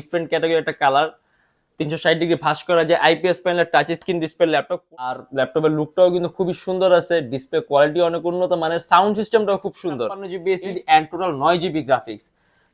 Different category একটা colour তিনশো ষাট ডিগ্রি ভাস করা যায় আইপিএস প্যানেলের টাচ স্ক্রিন ডিসপ্লে ল্যাপটপ আর ল্যাপটপের লুকটাও কিন্তু খুবই সুন্দর আছে ডিসপ্লে কোয়ালিটি অনেক উন্নত মানের সাউন্ড সিস্টেমটাও খুব সুন্দর। জিবি অ্যান্ড টোটাল নয় জিবি গ্রাফিক্স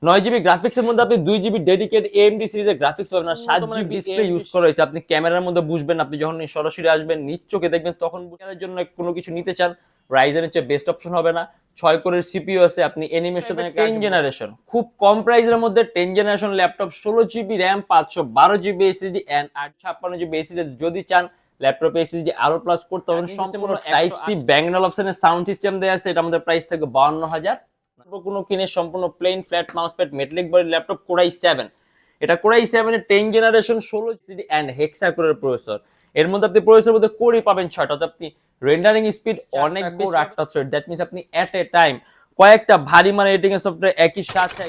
নয় জিবি গ্রাফিক্স এর মধ্যে আপনি দুই জিবি ডেডিকেট এএমডি সিরিজের গ্রাফিক্স পাবেন আর সাত জিবি ডিসপ্লে ইউজ করা হয়েছে। আপনি ক্যামেরার মধ্যে বুঝবেন আপনি যখন সরাসরি আসবেন নিজ চোখে দেখবেন তখন বুঝার জন্য কোনো কিছু নিতে চান। রাইজেনের হচ্ছে বেস্ট অপশন হবে না। ছয় কোরের সিপিইউ আছে আপনি অ্যানিমেশন টেন জেনারেশন খুব কম প্রাইসের মধ্যে টেন জেনারেশন ল্যাপটপ ষোলো জিবি র্যাম পাঁচশো বারো জিবি এসিডি অ্যান্ড আট ছাপ্পান্ন জিবি যদি চান ল্যাপটপ এসিডি আরও প্লাস করতে পারেন সম্পূর্ণ টাইপ সি ব্যাঙ্গনাল অপশনের সাউন্ড সিস্টেম দেওয়া আছে এটা আমাদের প্রাইস থেকে বাউন্ন হাজার। কোনো কিনে সম্পূর্ণ plain flat mouse pad metallic body laptop core i seven এটা কোরাই সেভেনের টেন জেনারেশন ষোলো জিবি অ্যান্ড হেক্সা কোরের প্রসেসর এর মধ্যে আপনি প্রসেসর মধ্যে কোরই পাবেন ছয়টা। আপনি রেন্ডারিং স্পিড অনেক বেশি আটটা থ্রেড দ্যাট মিনস আপনি এট এ টাইম কয়েকটা ভারী মানে এডিটিং এর সফটওয়্যার একই সাথে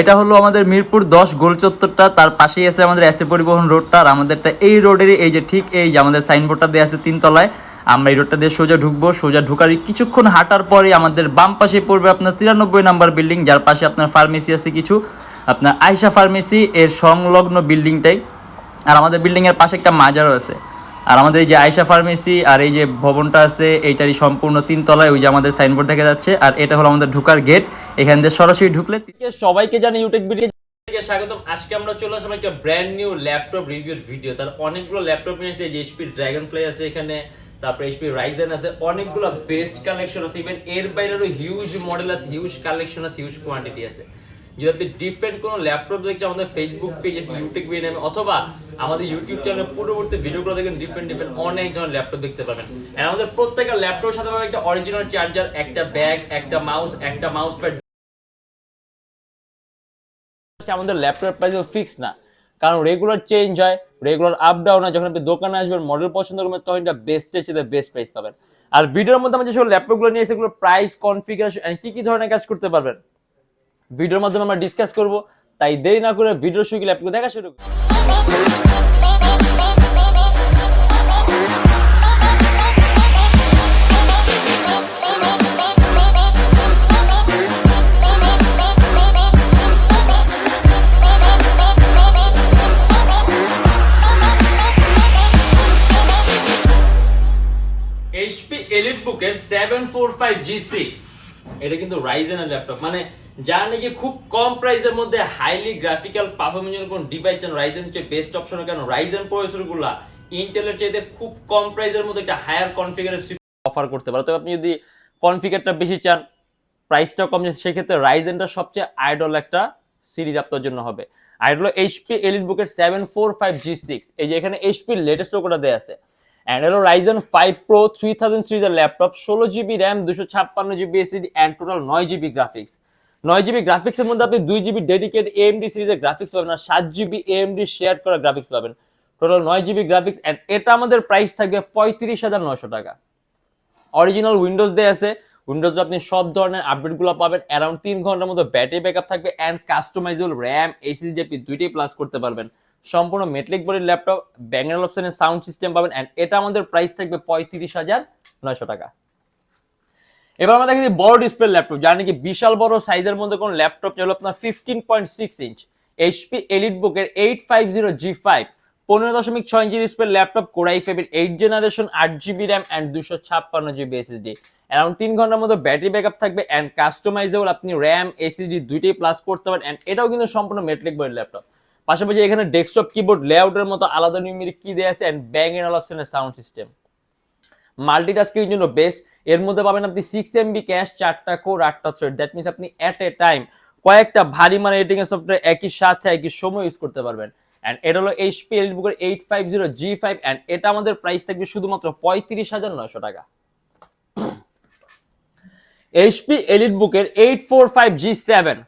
এটা হলো আমাদের মিরপুর দশ গোল চত্বরটা তার পাশেই আছে আমাদের এসে পরিবহন রোডটা আর আমাদেরটা এই রোডেরই এই যে ঠিক এই যে আমাদের সাইনবোর্ডটা দেওয়া আছে তিনতলায়। আমরা এই রোডটা দিয়ে সোজা ঢুকবো সোজা ঢুকার কিছুক্ষণ হাঁটার পরে আমাদের বাম পাশে পড়বে আপনার তিরানব্বই নাম্বার বিল্ডিং যার পাশে আপনার ফার্মেসি আছে কিছু। আপনার আয়সা ফার্মেসি এর সংলগ্ন বিল্ডিংটাই আর আমাদের বিল্ডিং এর পাশে একটা মাজারও আছে। আর আমাদের এই যে আয়সা ফার্মেসি আর এই যে ভবনটা আছে, এইটারই সম্পূর্ণ তিনতলায় ওই যে আমাদের সাইনবোর্ড দেখা যাচ্ছে। আর এটা হলো আমাদের ঢুকার গেট এখান দিয়ে সরাসরি ঢুকলে সবাইকে জানি ইউটিউব ভিডিও স্বাগতম। আজকে আমরা চলে আসলাম একটা ব্র্যান্ড নিউ ল্যাপটপ রিভিউর ভিডিও তার অনেকগুলো ল্যাপটপ নিয়ে এসেছে এইচপি ড্রাগন ফ্লাই আছে এখানে, তারপরে এইচপি রাইজেন আছে, অনেকগুলো বেস্ট কালেকশন আছে। ইভেন এর বাইরেরও হিউজ মডেল আছে হিউজ কালেকশন আছে হিউজ কোয়ান্টিটি আছে। যদি আপনি ডিফারেন্ট কোনো ল্যাপটপ দেখছেন আমাদের ফেসবুক পেজ আছে ইউটিউব পেজ নামে অথবা আমাদের ইউটিউব চ্যানেলে পূর্ববর্তী ভিডিওগুলো দেখেন ডিফারেন্ট ডিফারেন্ট অনেক ধরনের ল্যাপটপ দেখতে পাবেন। আর আমাদের প্রত্যেকটা ল্যাপটপের সাথে পাবেন একটা অরিজিনাল চার্জার একটা ব্যাগ একটা মাউস একটা মাউস প্যাড আমাদের ল্যাপটপ প্রাইস ফিক্স না। কারণ রেগুলার চেঞ্জ হয় রেগুলার আপ ডাউন হয় যখন আপনি দোকানে আসবেন মডেল পছন্দ করবেন তখন এটা বেস্টের চেয়ে বেস্ট প্রাইস পাবেন। আর ভিডিওর মধ্যে আমরা যেসব ল্যাপটপগুলো নিয়ে সেগুলো প্রাইস কনফিগারেশন কি কি ধরনের কাজ করতে পারবেন? ভিডিওর মাধ্যমে আমরা ডিসকাস করব, তাই দেরি না করে ভিডিও শুরু ল্যাপটপ দেখা শুরু। এইচপি এলিট বুকের সেভেন ফোর ফাইভ জি এটা কিন্তু রাইজেনের ল্যাপটপ মানে যারা নাকি খুব কম প্রাইসের মধ্যে হাইলি গ্রাফিক্যাল পারফরমেন্স কোন ডিভাইস চান রাইজেন চেয়ে বেস্ট অপশন কেন রাইজেন প্রসেসরগুলা ইন্টেলের চাইতে খুব কম প্রাইসের মধ্যে একটা হায়ার কনফিগারের অফার করতে পারে। তবে আপনি যদি কনফিগারটা বেশি চান প্রাইসটাও কম যায় সেক্ষেত্রে রাইজেনটা সবচেয়ে আইডল একটা সিরিজ আপনার জন্য হবে। আইডল এইচপি এলিট বুকের seven four five G six এই যে এখানে এইচপি লেটেস্ট ওটা দেওয়া আছে। অ্যান্ড হলো Ryzen five pro three thousand সিরিজের ল্যাপটপ ষোলো জিবি র্যাম দুশো ছাপ্পান্ন জিবি এসিডি অ্যান্ড টোটাল নয় জিবি গ্রাফিক্স নয় জিবি গ্রাফিক্সের মধ্যে আপনি দুই জিবি ডেডিকেট এএমডি সিরিজের গ্রাফিক্স পাবেন আর সাত জিবি এএমডি শেয়ার করা গ্রাফিক্স পাবেন। টোটাল নয় জিবি গ্রাফিক্স অ্যান্ড এটা আমাদের প্রাইস থাকবে পঁয়ত্রিশ হাজার নশো টাকা। অরিজিনাল উইন্ডোজ দিয়ে আছে। উইন্ডোজ আপনি সব ধরনের আপডেটগুলো পাবেন। অ্যারাউন্ড তিন ঘণ্টার মতো ব্যাটারি ব্যাকআপ থাকবে অ্যান্ড কাস্টমাইজেবল র্যাম এসিডি আপনি দুইটাই প্লাস করতে পারবেন। সম্পূর্ণ মেটলিক বডির ল্যাপটপ ব্যাঙ্গাল অপশনের সাউন্ড সিস্টেম পাবেন অ্যান্ড এটা আমাদের প্রাইস থাকবে পঁয়ত্রিশ হাজার নয়শো টাকা। এবার আমরা দেখি বড় ডিসপ্লে ল্যাপটপ যার নাকি বিশাল বড় সাইজের মধ্যে কোন ল্যাপটপ যেগুলো আপনার fifteen point six inch HP elite বুকের eight five zero G five পনেরো দশমিক ছয় ইঞ্চি ডিসপ্লে ল্যাপটপ কোরাই ফাইভের এইট জেনারেশন আট জিবি র্যাম অ্যান্ড দুশো ছাপ্পান্ন জিবি এসএসডি অ্যারাউন্ড তিন ঘণ্টার মতো ব্যাটারি ব্যাকআপ থাকবে অ্যান্ড কাস্টমাইজেবল আপনি র্যাম এসএসডি দুইটাই প্লাস করতে পারেন অ্যান্ড এটাও কিন্তু সম্পূর্ণ মেটলিক বডির ল্যাপটপ পাশাপাশি এখানে ডেস্কটপ কিবোর্ড লেআউটের মতো আলাদা নিউমেরিক কি দেওয়া আছে অ্যান্ড ব্যাং এন্ড অপশনের সাউন্ড সিস্টেম মাল্টিটাস্কিং জন্য বেস্ট এর মধ্যে পাবেন আপনি সিক্স এমবি ক্যাশ চারটা কোর আটটা থ্রেড দ্যাট মিনস আপনি অ্যাট এ টাইম কয়েকটা ভারী মানে এডিটিং এর সফটওয়্যার একই সাথে একই সময় ইউজ করতে পারবেন। অ্যান্ড এটা হলো HP এলিটবুকের eight five zero G five and এটা আমাদের প্রাইস থাকবে শুধুমাত্র পঁয়ত্রিশ হাজার নয়শো টাকা। এইচপি এলিট বুকের eight four five G seven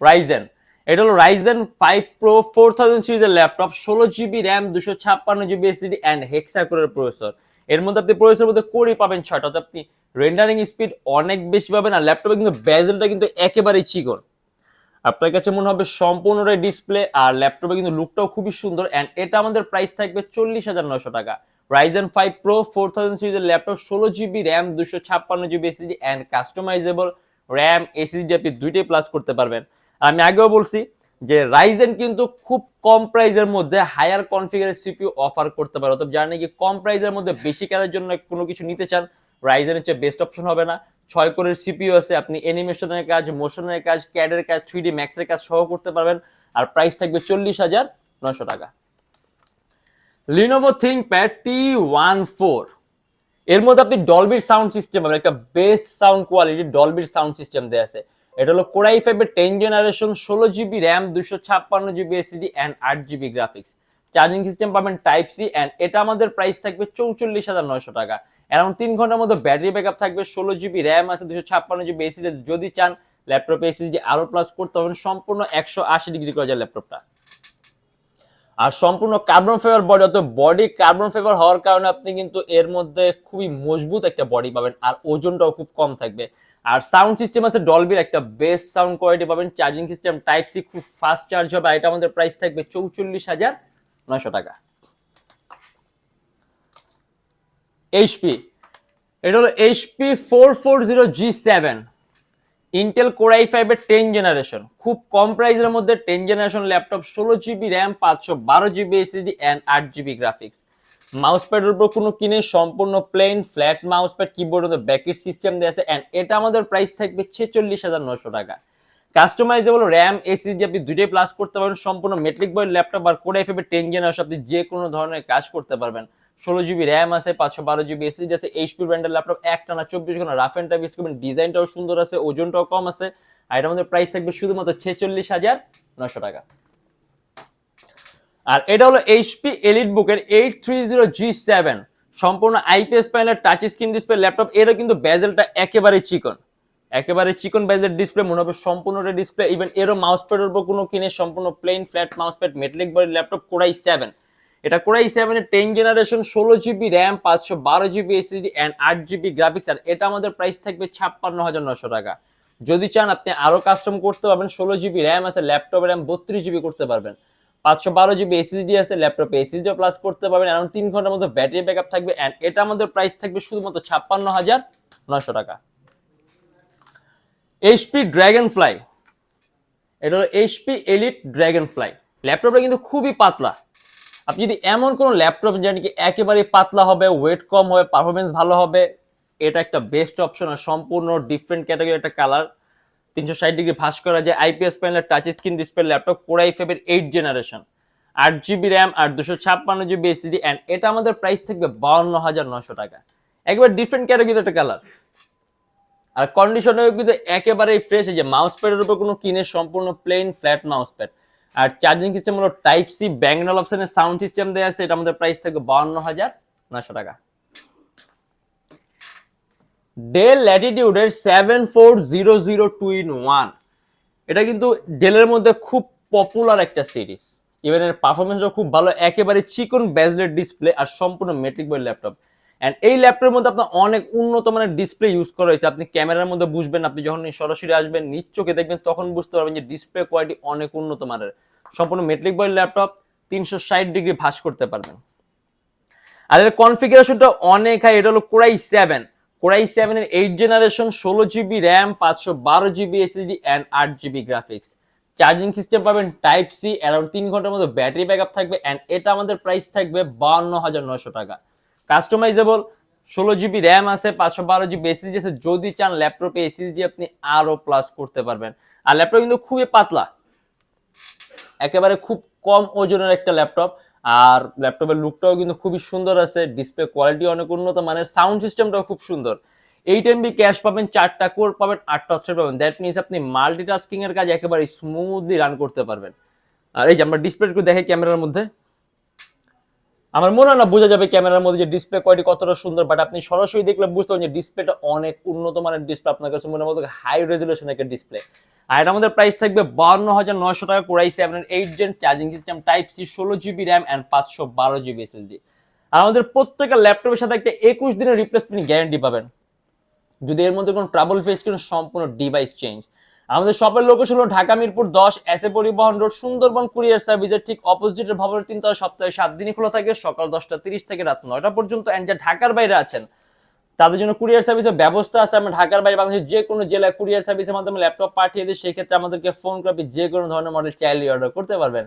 Ryzen এটা হলো Ryzen five pro four thousand সিরিজের ল্যাপটপ ষোলো জিবি র্যাম দুশো ছাপ্পান্ন জিবি এসিডি অ্যান্ড হেক্সা হেক্সাকোরের প্রসেসর এর মধ্যে আপনি প্রসেসর মধ্যে কোরই পাবেন ছয়টা। তো আপনি রেন্ডারিং স্পিড অনেক বেশি পাবেন আর ল্যাপটপে কিন্তু ব্যাজেলটা কিন্তু একেবারেই চিকন। আপনার কাছে মনে হবে সম্পূর্ণটাই ডিসপ্লে আর ল্যাপটপে কিন্তু লুকটাও খুবই সুন্দর অ্যান্ড এটা আমাদের প্রাইস থাকবে চল্লিশ হাজার নশো টাকা। Ryzen five pro four thousand সিরিজের ল্যাপটপ ষোলো জিবি র্যাম দুশো ছাপ্পান্ন GB SSD and customizable RAM SSD আপনি দুইটাই প্লাস করতে পারবেন। আমি আগেও বলছি যে রাইজেন কিন্তু খুব কম প্রাইজের মধ্যে হায়ার কনফিগারের সিপিউ অফার করতে পারে। অতএব যারা নাকি কম প্রাইজের মধ্যে বেশি কাজের জন্য কোনো কিছু নিতে চান রাইজেনের চেয়ে বেস্ট অপশন হবে না। ছয় কোরের সিপিইউ আছে, আপনি অ্যানিমেশনের কাজ মোশনের কাজ ক্যাডের কাজ থ্রি ডি ম্যাক্সের কাজ সহ করতে পারবেন। আর প্রাইস থাকবে চল্লিশ হাজার নশো টাকা। Lenovo ThinkPad T one four এর মধ্যে আপনি ডলবির সাউন্ড সিস্টেম একটা বেস্ট সাউন্ড কোয়ালিটি ডলবির সাউন্ড সিস্টেম দেওয়া আছে। এটা হলো কোরাই ফাইভের টেন জেনারেশন ষোলো জিবি র্যাম দুশো ছাপ্পান্ন জিবি এসিডি অ্যান্ড আট জিবি গ্রাফিক্স চার্জিং সিস্টেম পাবেন টাইপ সি অ্যান্ড এটা আমাদের প্রাইস থাকবে চৌচল্লিশ হাজার নয়শো টাকা। অ্যারাউন্ড তিন ঘণ্টার মধ্যে ব্যাটারি ব্যাকআপ থাকবে, ষোলো জিবি র্যাম আছে দুশো ছাপ্পান্ন জিবি এসিডি যদি চান ল্যাপটপ এসিডি আরও প্লাস করতে পারবেন সম্পূর্ণ একশো আশি ডিগ্রি করা যায় ল্যাপটপটা আর সম্পূর্ণ কার্বন ফাইবার বডি অত বডি কার্বন ফাইবার হওয়ার কারণে আপনি কিন্তু এর মধ্যে খুবই মজবুত একটা বডি পাবেন। আর ওজনটাও খুব কম থাকবে। আর সাউন্ড সিস্টেম আছে ডলবির একটা বেস্ট সাউন্ড কোয়ালিটি পাবেন। চার্জিং সিস্টেম টাইপ সি খুব ফাস্ট চার্জ হবে, আর এটা আমাদের প্রাইস থাকবে চৌচল্লিশ হাজার নয়শো টাকা। এইচপি এটা হলো HP four four zero G seven Intel core i ফাইভের টেন জেনারেশন খুব কম প্রাইসের মধ্যে টেন জেনারেশন ল্যাপটপ ষোলো জিবি র্যাম পাঁচশো বারো জিবি এসএসডি অ্যান্ড আট জিবি গ্রাফিক্স মাউস প্যাডের উপর কোনো কিনে সম্পূর্ণ plain flat mouse pad keyboard ব্যাকের সিস্টেম দেওয়া আছে অ্যান্ড এটা আমাদের প্রাইস থাকবে ছেচল্লিশ হাজার নশো টাকা। কাস্টমাইজেবল র্যাম এসএসডি আপনি দুইটাই প্লাস করতে পারবেন, সম্পূর্ণ মেট্রিক বই ল্যাপটপ আর কোরাই ফাইভের টেন জেনারেশন আপনি যে কোনো ধরনের কাজ করতে পারবেন। ষোলো জিবি র্যাম আছে, পাঁচশো বারো জিবি এসএসডি আছে এইচপি ব্র্যান্ডের ল্যাপটপ একটা না চব্বিশ ঘণ্টা রাফ অ্যান্ড টাইপ করবেন ডিজাইনটাও সুন্দর আছে, ওজনটাও কম আছে, আর এটা আমাদের প্রাইস থাকবে শুধুমাত্র ছেচল্লিশ হাজার নশো টাকা। আর এটা হলো এইচপি এলিট বুকের eight three zero G seven সম্পূর্ণ IPS panel touch screen display laptop এরও কিন্তু বেজেলটা একেবারে চিকন। একেবারে চিকন বেজেল ডিসপ্লে মনে হবে সম্পূর্ণটা ডিসপ্লে ইভেন এরও মাউস প্যাডের উপর কোনো কিনে সম্পূর্ণ plain flat mouse pad metallic body laptop core i seven এটা কোরাই সেভেনের টেন জেনারেশন ষোলো জিবি র্যাম পাঁচশো বারো জিবি এসএসডি অ্যান্ড আট জিবি গ্রাফিক্স আর এটা আমাদের প্রাইস থাকবে ছাপ্পান্ন হাজার নশো টাকা। যদি চান আপনি আরও কাস্টম করতে পারবেন, ষোলো জিবি র্যাম আছে ল্যাপটপে র্যাম বত্রিশ জিবি করতে পারবেন। পাঁচশো বারো জিবি এসএসডি আছে ল্যাপটপে এসএসডি প্লাস করতে পারবেন। এখন তিন ঘণ্টার মধ্যে ব্যাটারি ব্যাকআপ থাকবে। অ্যান্ড এটা আমাদের প্রাইস থাকবে শুধুমাত্র ছাপ্পান্ন হাজার নশো টাকা। এইচপি ড্র্যাগন ফ্লাই এটা হলো এইচপি এলিট ড্র্যাগন ফ্লাই ল্যাপটপটা কিন্তু খুবই পাতলা। আপনি যদি এমন কোনো ল্যাপটপ যেটা নাকি একেবারে পাতলা হবে ওয়েট কম হবে পারফরমেন্স ভালো হবে, এটা একটা বেস্ট অপশন আর সম্পূর্ণ ডিফারেন্ট ক্যাটাগরি একটা কালার তিনশো ষাট ডিগ্রি ভাস করা যায় আইপিএস প্যানেলের touch screen display laptop core i ফাইভের এইট জেনারেশন আট জিবি র্যাম আর দুশো ছাপ্পান্ন জিবি এসিডি অ্যান্ড এটা আমাদের প্রাইস থাকবে বাউন্ন হাজার নশো টাকা। একবার ডিফারেন্ট ক্যাটাগরি একটা কালার আর কন্ডিশনেও কিন্তু একেবারেই ফ্রেশ এই যে মাউস প্যাডের উপর কোনো কিনে সম্পূর্ণ প্লেন ফ্ল্যাট মাউস প্যাড আর চার্জিং সিস্টেম হলো টাইপ সি ব্যাঙ্গনাল অপশনের সাউন্ড সিস্টেম দেওয়া আছে, এটা আমাদের প্রাইস থাকবে বাউন্ন হাজার নশো টাকা। Dell ল্যাটিটিউডের seven four zero zero two in one. এটা কিন্তু ডেলের মধ্যে খুব পপুলার একটা সিরিজ। ইভেন এর পারফরমেন্সও খুব ভালো, একেবারে চিকন ব্যাজলেট ডিসপ্লে আর সম্পূর্ণ মেট্রিক বই ল্যাপটপ অ্যান্ড এই ল্যাপটপের মধ্যে আপনার অনেক উন্নত মানের ডিসপ্লে ইউজ করা হয়েছে। আপনি ক্যামেরার মধ্যে বুঝবেন আপনি যখন সরাসরি আসবেন নিজ চোখে দেখবেন, তখন বুঝতে পারবেন যে ডিসপ্লে কোয়ালিটি অনেক উন্নত মানের। সম্পূর্ণ মেট্রিক বই ল্যাপটপ তিনশো ষাট ডিগ্রি ভাস করতে পারবেন। আর এর কনফিগারেশনটা অনেক হাই এটা হলো core i seven core i seven এর এইট জেনারেশন ষোলো জিবি র্যাম পাঁচশো বারো জিবি এসএসডি অ্যান্ড আট জিবি গ্রাফিক্স চার্জিং সিস্টেম পাবেন টাইপ সি অ্যারাউন্ড তিন ঘণ্টার মতো ব্যাটারি ব্যাকআপ থাকবে অ্যান্ড এটা আমাদের প্রাইস থাকবে বাউন্ন হাজার নশো টাকা। কাস্টমাইজেবল ষোলো জিবি র্যাম আছে, পাঁচশো বারো জিবি এসএসডি আছে। যদি চান ল্যাপটপে এসএসডি আপনি আরও প্লাস করতে পারবেন। আর ল্যাপটপ কিন্তু খুবই পাতলা। একেবারে খুব কম ওজনের একটা ল্যাপটপ আর ল্যাপটপের লুকটাও কিন্তু খুবই সুন্দর আছে ডিসপ্লে কোয়ালিটি অনেক উন্নত মানের সাউন্ড সিস্টেমটাও খুব সুন্দর। এইট এমবি ক্যাশ পাবেন, চারটা কোর পাবেন, আটটা অপশন পাবেন। দ্যাট মিনস আপনি মাল্টিটাস্কিং এর কাজ একেবারে স্মুথলি রান করতে পারবেন। আর এই যে আমরা ডিসপ্লে একটু দেখে ক্যামেরার মধ্যে। আমার মনে হয় না বোঝা যাবে ক্যামেরার মধ্যে যে ডিসপ্লে কোয়ালিটি কতটা সুন্দর বাট আপনি সরাসরি দেখলে বুঝতে পারবেন যে ডিসপ্লেটা অনেক উন্নত মানের ডিসপ্লে আপনার কাছে মনে মতো হাই রেজুলেশন একটা ডিসপ্লে আর এটা আমাদের প্রাইস থাকবে বান্ন হাজার নয়শো টাকা core i seven eight gen charging system type C ষোলো জিবি র্যাম অ্যান্ড পাঁচশো বারো জিবি এসএসডি আর আমাদের প্রত্যেকটা ল্যাপটপের সাথে একটা একুশ দিনের রিপ্লেসমেন্ট গ্যারান্টি পাবেন। যদি এর মধ্যে কোনো ট্রাবল ফেস করেন, সম্পূর্ণ ডিভাইস চেঞ্জ আমাদের শপের লোকেশন হলো ঢাকা মিরপুর দশ এসে পরিবহন রোড, সুন্দরবন কুরিয়ার সার্ভিসের ঠিক অপোজিটের ভবনের তিন তলা সপ্তাহে সাত দিনই খোলা থাকে, সকাল দশটা তিরিশ থেকে রাত নয়টা পর্যন্ত। অ্যান্ড যা ঢাকার বাইরে আছেন, তাদের জন্য কুরিয়ার সার্ভিসের ব্যবস্থা আছে। আমরা ঢাকার বাইরে বাংলাদেশের যে কোনো জেলায় কুরিয়ার সার্ভিসের মাধ্যমে ল্যাপটপ পাঠিয়ে দিই সেক্ষেত্রে আমাদেরকে ফোন করে যে কোনো ধরনের মডেল চাইলে অর্ডার করতে পারবেন।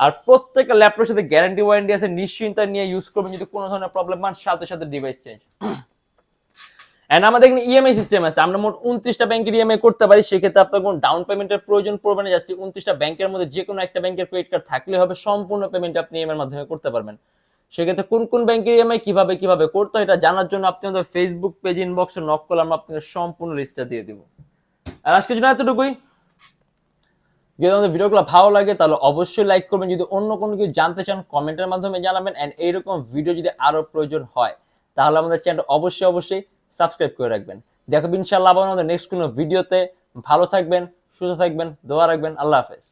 আর প্রত্যেকটা ল্যাপটপের সাথে গ্যারান্টি ওয়ারেন্টি আছে। নিশ্চিন্তা নিয়ে ইউজ করবেন যদি কোনো ধরনের প্রবলেম পান সাথে সাথে ডিভাইস চেঞ্জ এন্ড আমাদের এখানে ইএমআই সিস্টেম আছে। আমরা মোট উনত্রিশটা ব্যাংকের ইএমআই করতে পারি। সেক্ষেত্রে আপনার কোনো ডাউন পেমেন্টের প্রয়োজন পড়বে না। জাস্ট উনত্রিশটা ব্যাংকের মধ্যে যে কোনো একটা ব্যাংকের ক্রেডিট কার্ড থাকলে হবে। সম্পূর্ণ পেমেন্ট আপনি ইএমআই মাধ্যমে করতে পারবেন। সেক্ষেত্রে কোন কোন ব্যাংকের ইএমআই কীভাবে কীভাবে করতে এটা জানার জন্য আপনি আমাদের ফেসবুক পেজ ইনবক্সে নক করলে আমরা আপনাকে সম্পূর্ণ লিস্টটা দিয়ে দিব। আর আজকের জন্য এতটুকুই। যদি আমাদের ভিডিওগুলো ভালো লাগে, তাহলে অবশ্যই লাইক করবেন। যদি অন্য কোনো কিছু জানতে চান কমেন্টের মাধ্যমে জানাবেন। অ্যান্ড এইরকম ভিডিও যদি আরও প্রয়োজন হয়, তাহলে আমাদের চ্যানেল অবশ্যই অবশ্যই সাবস্ক্রাইব করে রাখবেন। দেখো ইনশাআল্লাহ আবার আমাদের নেক্সট কোনো ভিডিওতে। ভালো থাকবেন, সুস্থ থাকবেন, দোয়া রাখবেন, আল্লাহ হাফেজ।